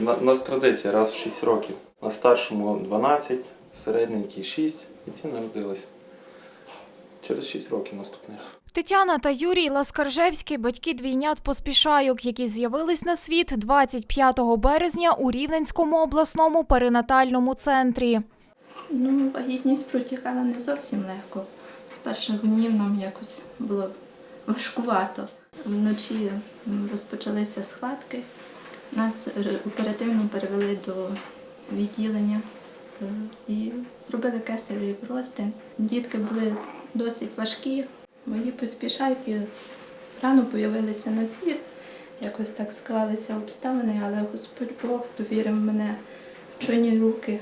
На- У нас традиція раз в 6 років. На старшому 12, середненький 6, і ці народились. Через 6 років наступний раз. Тетяна та Юрій Ласкаржевський, батьки двійнят поспішайок, які з'явились на світ 25 березня у Рівненському обласному перинатальному центрі. Ну, вагітність протікала не зовсім легко. З перших днів нам якось було важкувато. Вночі розпочалися схватки. Нас оперативно перевели до відділення е, і зробили кесаревий розтин. Дітки були досить важкі. Мої поспішайки рано появилися на світ. Якось так склалися обставини, але Господь Бог довірив мене в чуйні руки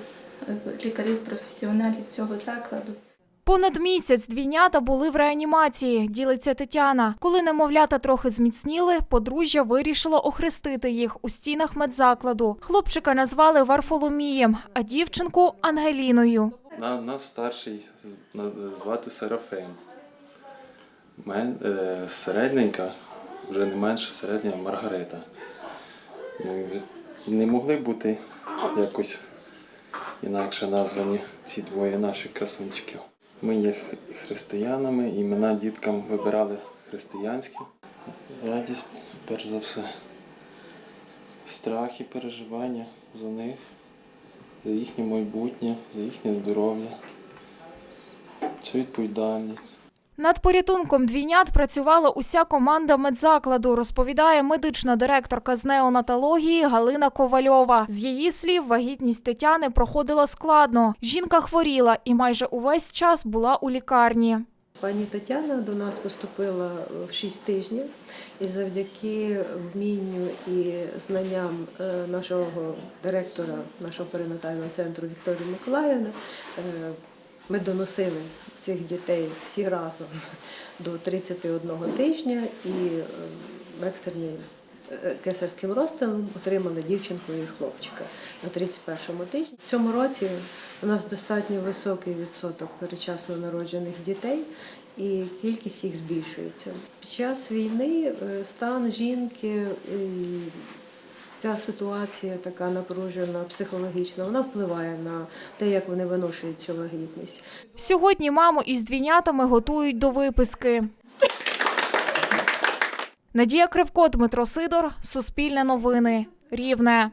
е, лікарів-професіоналів цього закладу. Понад місяць двійнята були в реанімації, ділиться Тетяна. Коли немовлята трохи зміцніли, подружжя вирішило охрестити їх у стінах медзакладу. Хлопчика назвали Варфоломієм, а дівчинку Ангеліною. На, нас старший звати Серафим. Мен, е, середненька, вже не менше середня Маргарита. Ну, Не могли бути якось інакше названі ці двоє наших красунчиків. Ми є християнами, імена діткам вибирали християнські. Радість, перш за все. Страх і переживання за них за їхнє майбутнє, за їхнє здоров'я, цю відповідальність. Над порятунком двійнят працювала уся команда медзакладу, розповідає медична директорка з неонатології Галина Ковальова. З її слів, вагітність Тетяни проходила складно. Жінка хворіла і майже увесь час була у лікарні. Пані Тетяна до нас поступила в 6 тижнів, і завдяки вмінню і знанням е, нашого директора нашого перинатального центру Вікторії Миколаївни е, ми доносили цих дітей всі разом до 31 тижня і е, в екстреній е, кесарським розтином отримали дівчинку і хлопчика на 31-му тижні. В цьому році у нас достатньо високий відсоток перечасно народжених дітей, і кількість їх збільшується. Під час війни е, стан жінки ця ситуація така напружена, психологічна, вона впливає на те, як вони виношують цю вагітність. Сьогодні маму із двійнятами готують до виписки. Надія Кривко, Дмитро Сидор, Суспільне новини, Рівне.